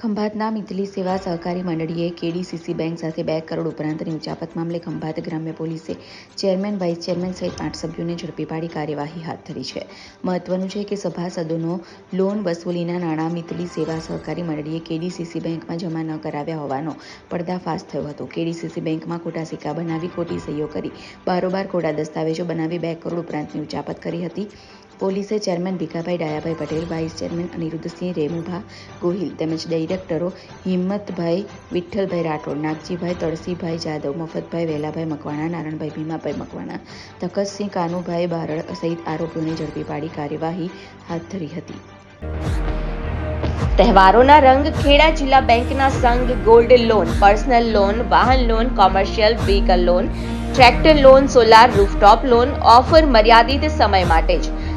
ખંભાતના મિતલી સેવા સહકારી મંડળીએ KDCC bank સાથે બે કરોડ ઉપરાંતની ઉચાપત મામલે ખંભાત ગ્રામ્ય પોલીસે ચેરમેન, વાઇસ ચેરમેન સહિત આઠ સભ્યોને ઝડપી પાડી કાર્યવાહી હાથ ધરી છે. મહત્વનું છે કે સભાસદોનો લોન વસૂલીના નાણાં મિતલી સેવા સહકારી મંડળીએ કેડીસીસી બેંકમાં જમા ન કરાવ્યા હોવાનો પર્દાફાશ થયો હતો. કેડીસીસી બેંકમાં ખોટા સિક્કા બનાવી ખોટી સહીઓ કરી, બારોબાર ખોટા દસ્તાવેજો બનાવી બે કરોડ ઉપરાંતની ઉચાપત કરી હતી. પોલીસે chairman Bhikhabhai Dayabhai Patel, vice chairman Aniruddhsinh Remubha Gohil તેમજ ડાયરેક્ટરો હિંમતભાઈ, વિઠ્ઠલભાઈ રાઠોડ, નાગજીભાઈ તળસીભાઈ જાદવ, મફતભાઈ વેલાભાઈ મકવાણા, નારણભાઈ ભીમાભાઈ મકવાણા તખતસિંહ કાનુભાઈ બારડ સહિત આરોપીઓને ઝડપી પાડી કાર્યવાહી હાથ ધરી હતી. તહેવારોના રંગ ખેડા જિલ્લા બેંકના સંઘ ગોલ્ડ લોન, પર્સનલ લોન, વાહન loan, commercial vehicle loan, tractor loan, solar rooftop loan, offer મર્યાદિત સમય માટે જ.